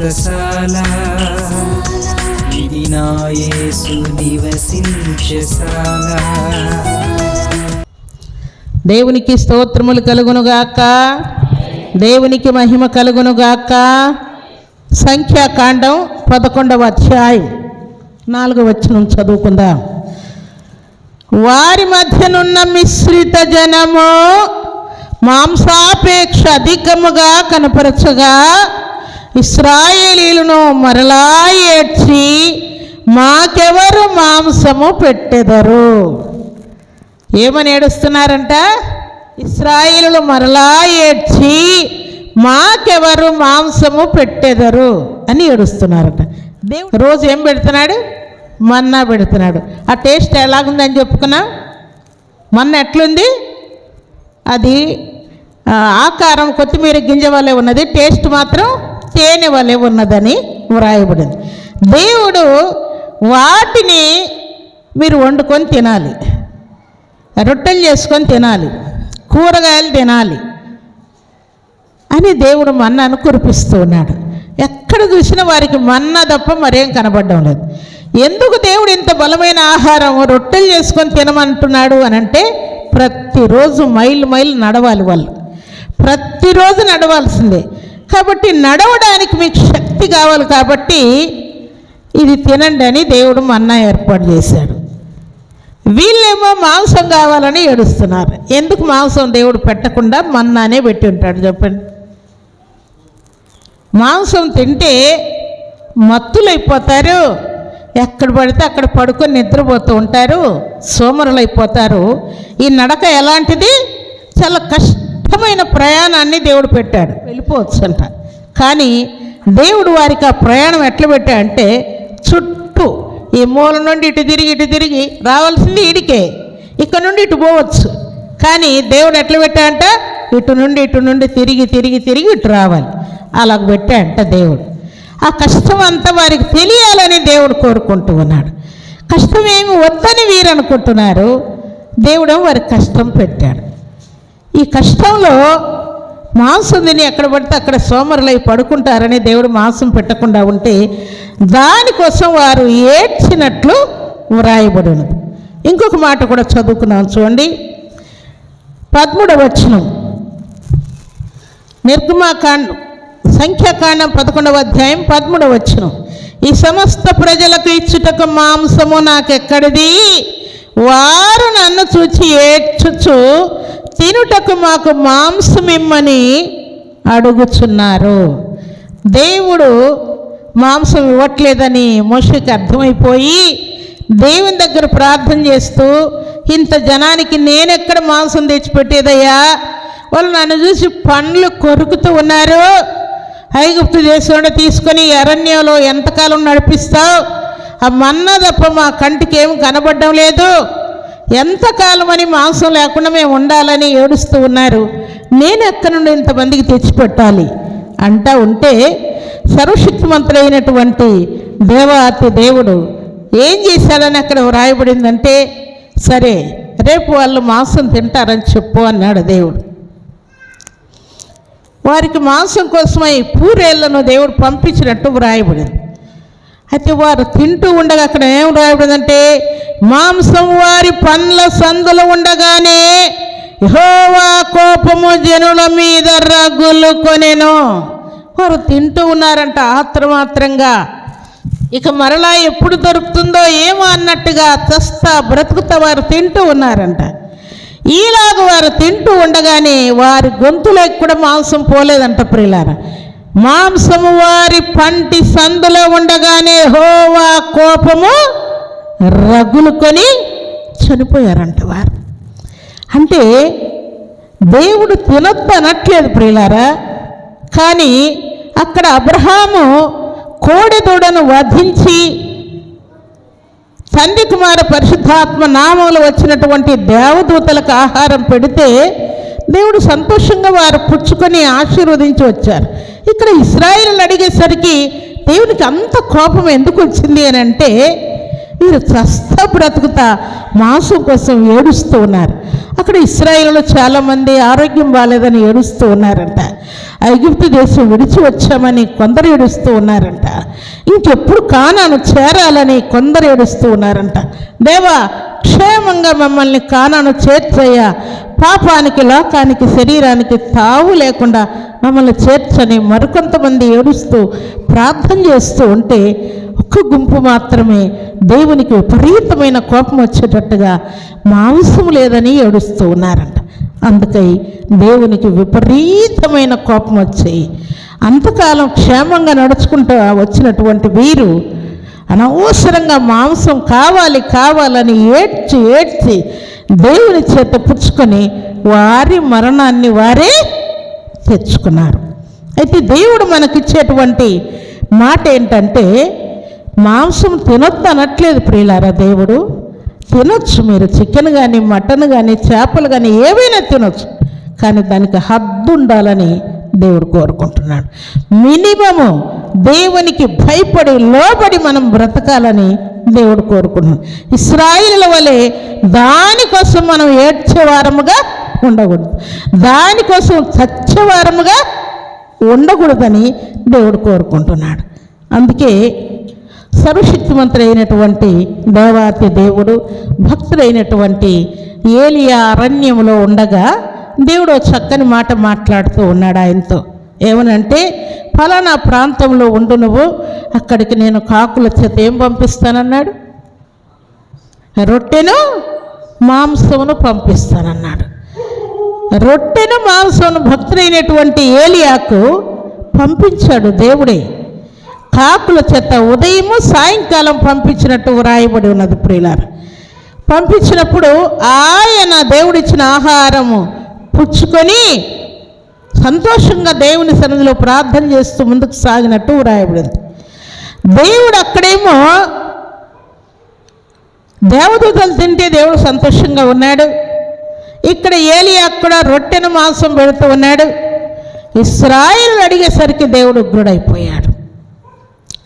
వ్రతశాల ఇది నా యేసు నివసించశాల దేవునికి స్తోత్రములు కలుగునుగాక. దేవునికి మహిమ కలుగునుగాక. సంఖ్యాకాండం పదకొండవ అధ్యాయం నాలుగవ వచనం చదువుకుందాం. వారి మధ్యనున్న మిశ్రిత జనము మాంసాపేక్ష అధికముగా కనపరచగా ఇస్రాయేలీలను మరలా ఏడ్చి మాకెవరు మాంసము పెట్టెదరు? ఏమని ఏడుస్తున్నారంట? ఇస్రాయిలు మరలా ఏడ్చి మాకెవరు మాంసము పెట్టెదరు అని ఏడుస్తున్నారట. దేవుడు రోజు ఏం పెడుతున్నాడు? మన్నా పెడుతున్నాడు. ఆ టేస్ట్ ఎలాగుందని చెప్పుకున్నా? మన్న ఎట్లుంది? అది ఆకారం కొత్తిమీర గింజ వల్లే ఉన్నది. టేస్ట్ మాత్రం తేనె వలె ఉన్నదని వ్రాయబడింది. దేవుడు వాటిని మీరు వండుకొని తినాలి. రొట్టెలు చేసుకొని తినాలి. కూరగాయలు తినాలి అని దేవుడు మన్నాను కురిపిస్తూ ఉన్నాడు. ఎక్కడ చూసినా వారికి మన్నా తప్ప మరేం కనబడడం లేదు. ఎందుకు దేవుడు ఇంత బలమైన ఆహారం రొట్టెలు చేసుకొని తినమంటున్నాడు అని అంటే ప్రతిరోజు మైలు మైలు నడవాలి వాళ్ళు. ప్రతిరోజు నడవాల్సిందే. కాబట్టి నడవడానికి మీకు శక్తి కావాలి కాబట్టి ఇది తినండి అని దేవుడు మన్నా ఏర్పాటు చేశాడు. వీళ్ళేమో మాంసం కావాలని ఏడుస్తున్నారు. ఎందుకు మాంసం దేవుడు పెట్టకుండా మన్నానే పెట్టి ఉంటాడు చెప్పండి. మాంసం తింటే మత్తులైపోతారు. ఎక్కడ పడితే అక్కడ పడుకొని నిద్రపోతూ ఉంటారు. సోమరులైపోతారు. ఈ నడక ఎలాంటిది? చాలా కష్టమైన ప్రయాణాన్ని దేవుడు పెట్టాడు. వెళ్ళిపోవచ్చు అంట కానీ దేవుడు వారికి ఆ ప్రయాణం ఎట్లా పెట్టాడంటే చుట్టూ ఈ మూల నుండి ఇటు తిరిగి ఇటు తిరిగి రావాల్సింది ఇడికే ఇక్కడ నుండి ఇటు పోవచ్చు. కానీ దేవుడు ఎట్లా పెట్టాడంట? ఇటు నుండి ఇటు నుండి తిరిగి తిరిగి తిరిగి ఇటు రావాలి. అలాగ పెట్టాడంట దేవుడు. ఆ కష్టం అంతా వారికి తెలియాలని దేవుడు కోరుకుంటూ ఉన్నాడు. కష్టం ఏమి వద్దని వీరు అనుకుంటున్నారు దేవుడు వారికి కష్టం పెట్టాడు. ఈ కష్టంలో మాంసం తిని ఎక్కడ పడితే అక్కడ సోమరులై పడుకుంటారని దేవుడు మాంసం పెట్టకుండా ఉంటే దానికోసం వారు ఏడ్చినట్లు వ్రాయబడి ఇంకొక మాట కూడా చదువుకున్నాం చూడండి. పదమూడవ వచనం. నిర్గమాకాండం సంఖ్యాకాండం పదకొండవ అధ్యాయం పదమూడవ వచనం. ఈ సమస్త ప్రజలకు ఇచ్చుటకు మాంసము నాకెక్కడిది? వారు నన్ను చూచి ఏడ్చుచు తినుటకు మాకు మాంసం ఇమ్మని అడుగుచున్నారు. దేవుడు మాంసం ఇవ్వట్లేదని మోషకి అర్థమైపోయి దేవుని దగ్గర ప్రార్థన చేస్తూ ఇంత జనానికి నేనెక్కడ మాంసం తెచ్చిపెట్టేదయ్యా? వాళ్ళు నన్ను చూసి పండ్లు కొరుకుతూ ఉన్నారు. ఐగుప్తు దేశంలో తీసుకొని అరణ్యంలో ఎంతకాలం నడిపిస్తావు? ఆ మన్నా తప్ప మా కంటికి ఏం కనబడడం లేదు. ఎంతకాలం అని మాంసం లేకుండా మేము ఉండాలని ఏడుస్తూ ఉన్నారు. నేను ఎక్కడి నుండి ఇంతమందికి తెచ్చిపెట్టాలి? అంటా ఉంటే సర్వశక్తిమంతుడైనటువంటి దేవాతి దేవుడు ఏం చేశాడని అక్కడ వ్రాయబడిందంటే సరే రేపు వాళ్ళు మాంసం తింటారని చెప్పు అన్నాడు దేవుడు. వారికి మాంసం కోసమై పూరేళ్ళను దేవుడు పంపించినట్టు వ్రాయబడింది. అయితే వారు తింటూ ఉండగా అక్కడ ఏం రాయబడిందంటే మాంసం వారి పండ్ల సందులు ఉండగానే హోవా కోపము జనుల మీద రగులు కొనెను. వారు తింటూ ఉన్నారంట ఆత్రమాత్రంగా. ఇక మరలా ఎప్పుడు దొరుకుతుందో ఏమో అన్నట్టుగా చస్తా బ్రతుకుతా వారు తింటూ ఉన్నారంట. ఈలాగ వారు తింటూ ఉండగానే వారి గొంతులోకి కూడా మాంసం పోలేదంట ప్రియులారా. మాంసము వారి పంటి సందులో ఉండగానే హోవా కోపము రగులుకొని చనిపోయారంట వారు. అంటే దేవుడు తినొద్దు అనట్లేదు ప్రియులారా. కానీ అక్కడ అబ్రహాము కోడెదూడను వధించి తండ్రి కుమార పరిశుద్ధాత్మ నామంలో వచ్చినటువంటి దేవదూతలకు ఆహారం పెడితే దేవుడు సంతోషంగా వారు పుచ్చుకొని ఆశీర్వదించి వచ్చారు. ఇక్కడ ఇస్రాయిల్ అడిగేసరికి దేవునికి అంత కోపం ఎందుకు వచ్చింది అని అంటే వీరు చస్తా బ్రతుకుతా మాంసం కోసం ఏడుస్తూ ఉన్నారు. అక్కడ ఇస్రాయిల్లో చాలామంది ఆరోగ్యం బాగాలేదని ఏడుస్తూ ఉన్నారంట. ఐగుప్తు దేశం విడిచి వచ్చామని కొందరు ఏడుస్తూ ఉన్నారంట. ఇంకెప్పుడు కానాను చేరాలని కొందరు ఏడుస్తూ ఉన్నారంట. దేవా క్షేమంగా మమ్మల్ని కానాను చేర్చయ్యా. పాపానికి లోకానికి శరీరానికి తావు లేకుండా మమ్మల్ని చేర్చని మరికొంతమంది ఏడుస్తూ ప్రార్థన చేస్తూ ఉంటే ఒక్క గుంపు మాత్రమే దేవునికి విపరీతమైన కోపం వచ్చేటట్టుగా మాంసం లేదని ఏడుస్తూ ఉన్నారంట. అందుకై దేవునికి విపరీతమైన కోపం వచ్చాయి. అంతకాలం క్షేమంగా నడుచుకుంటూ వచ్చినటువంటి వీరు అనవసరంగా మాంసం కావాలి కావాలని ఏడ్చి ఏడ్చి దేవుని చేత పుచ్చుకొని వారి మరణాన్ని వారే తెచ్చుకున్నారు. అయితే దేవుడు మనకిచ్చేటువంటి మాట ఏంటంటే మాంసం తినొద్దు అనట్లేదు ప్రియులారా దేవుడు. తినొచ్చు మీరు చికెన్ కానీ మటన్ కానీ చేపలు కానీ ఏవైనా తినొచ్చు. కానీ దానికి హద్దు ఉండాలని దేవుడు కోరుకుంటున్నాడు. మినిమము దేవునికి భయపడి లోబడి మనం బ్రతకాలని దేవుడు కోరుకుంటున్నాడు. ఇస్రాయిల వలె దానికోసం మనం ఏడ్చేవారముగా ఉండకూడదు. దానికోసం చచ్చేవారముగా ఉండకూడదని దేవుడు కోరుకుంటున్నాడు. అందుకే సర్వశక్తిమంతుడైనటువంటి దేవాతి దేవుడు భక్తుడైనటువంటి ఏలియా అరణ్యంలో ఉండగా దేవుడు చక్కని మాట మాట్లాడుతూ ఉన్నాడు ఆయనతో. ఏమనంటే ఫలానా ప్రాంతంలో ఉండు నువ్వు అక్కడికి నేను కాకుల చేత ఏం పంపిస్తానన్నాడు? రొట్టెను మాంసమును పంపిస్తానన్నాడు. రొట్టెను మాంసమును భక్తులైనటువంటి ఏలియాకు పంపించాడు దేవుడే. కాకుల చేత ఉదయము సాయంకాలం పంపించినట్టు వ్రాయబడి ఉన్నది ప్రియులార. పంపించినప్పుడు ఆయన దేవుడిచ్చిన ఆహారము పుచ్చుకొని సంతోషంగా దేవుని సన్నిధిలో ప్రార్థన చేస్తూ ముందుకు సాగినట్టు వ్రాయబడింది. దేవుడు అక్కడేమో దేవదూతలు తింటే దేవుడు సంతోషంగా ఉన్నాడు. ఇక్కడ ఏలియా కూడా రొట్టెను మాంసం పెడుతూ ఉన్నాడు. ఇస్రాయిల్ అడిగేసరికి దేవుడు ఉగ్రుడైపోయాడు.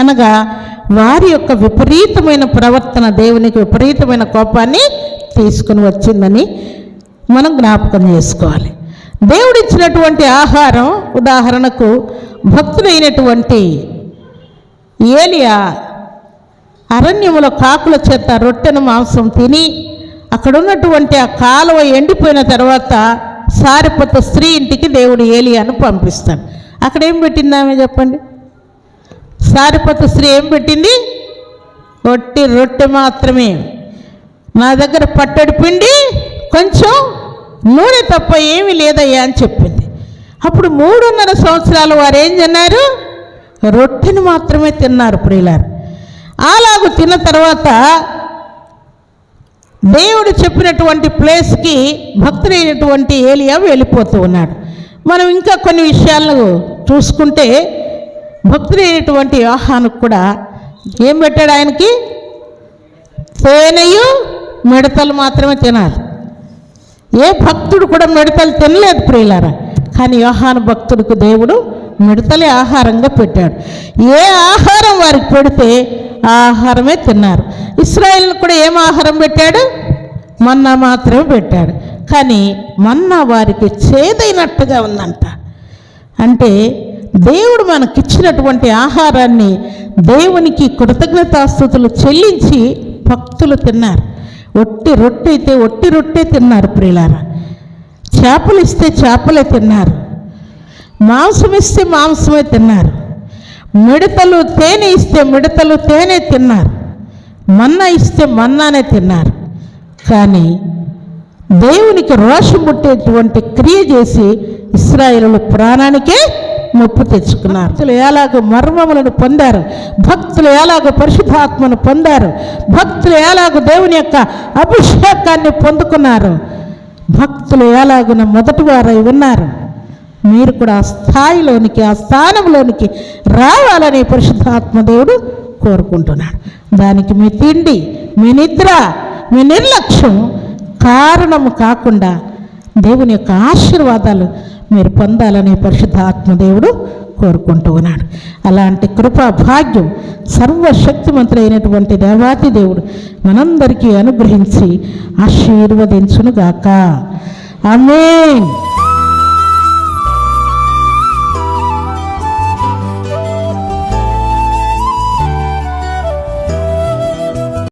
అనగా వారి యొక్క విపరీతమైన ప్రవర్తన దేవునికి విపరీతమైన కోపాన్ని తీసుకుని వచ్చిందని మనం జ్ఞాపకం చేసుకోవాలి. దేవుడిచ్చినటువంటి ఆహారం ఉదాహరణకు భక్తులైనటువంటి ఏలియా అరణ్యములో కాకుల చేత రొట్టెను మాంసం తిని అక్కడ ఉన్నటువంటి ఆ కాలువ ఎండిపోయిన తర్వాత సారిపత స్త్రీ ఇంటికి దేవుడు ఏలియాను పంపిస్తాడు. అక్కడ ఏం పెట్టింది ఆమె చెప్పండి? సారిపత స్త్రీ ఏం పెట్టింది? రొట్టె రొట్టె మాత్రమే. నా దగ్గర పట్టడి పిండి కొంచెం నూనె తప్ప ఏమీ లేదయ్యా అని చెప్పింది. అప్పుడు మూడున్నర సంవత్సరాలు వారు ఏం తిన్నారు? రొట్టెని మాత్రమే తిన్నారు ప్రియులారు. అలాగూ తిన్న తర్వాత దేవుడు చెప్పినటువంటి ప్లేస్కి భక్తుడైనటువంటి ఏలియా వెళ్ళిపోతూ ఉన్నాడు. మనం ఇంకా కొన్ని విషయాలను చూసుకుంటే భక్తుడైనటువంటి యోహానుకు కూడా ఏం పెట్టాడు ఆయనకి? తేనెయు మిడతలు మాత్రమే తినాలి. ఏ భక్తుడు కూడా మిడతలు తినలేదు ప్రియులారా. కానీ యోహాను భక్తుడికి దేవుడు మిడతలే ఆహారంగా పెట్టాడు. ఏ ఆహారం వారికి పెడితే ఆ ఆహారమే తిన్నారు. ఇస్రాయిల్ని కూడా ఏం ఆహారం పెట్టాడు? మన్నా మాత్రమే పెట్టాడు. కానీ మన్నా వారికి చేదైనట్టుగా ఉందంట. అంటే దేవుడు మనకిచ్చినటువంటి ఆహారాన్ని దేవునికి కృతజ్ఞతాస్థుతులు చెల్లించి భక్తులు తిన్నారు. ఒట్టి రొట్టె అయితే ఒట్టి రొట్టె తిన్నారు ప్రియులారా. చేపలు ఇస్తే చేపలే తిన్నారు. మాంసం ఇస్తే మాంసమే తిన్నారు. మిడతలు తేనె ఇస్తే మిడతలు తేనె తిన్నారు. మన్నా ఇస్తే మన్నానే తిన్నారు. కానీ దేవునికి రోషం పుట్టేటువంటి క్రియ చేసి ఇస్రాయిలు ప్రాణానికే ముప్పు తెచ్చుకున్నారు. భక్తులు ఎలాగ మర్మములను పొందారు? భక్తులు ఎలాగ పరిశుద్ధాత్మను పొందారు? భక్తులు ఎలాగ దేవుని యొక్క అభిషేకాన్ని పొందుకున్నారు? భక్తులు ఎలాగున మొదటి వారై ఉన్నారు? మీరు కూడా ఆ స్థాయిలోనికి ఆ స్థానంలోనికి రావాలని పరిశుద్ధాత్మదేవుడు కోరుకుంటున్నాడు. దానికి మీ తిండి మీ నిద్ర మీ నిర్లక్ష్యం కారణము కాకుండా దేవుని యొక్క ఆశీర్వాదాలు మీరు పొందాలని పరిశుద్ధ ఆత్మదేవుడు కోరుకుంటూ ఉన్నాడు. అలాంటి కృపా భాగ్యం సర్వశక్తిమంతుడైనటువంటి దేవాతి దేవుడు మనందరికీ అనుగ్రహించి ఆశీర్వదించునుగాక. ఆమె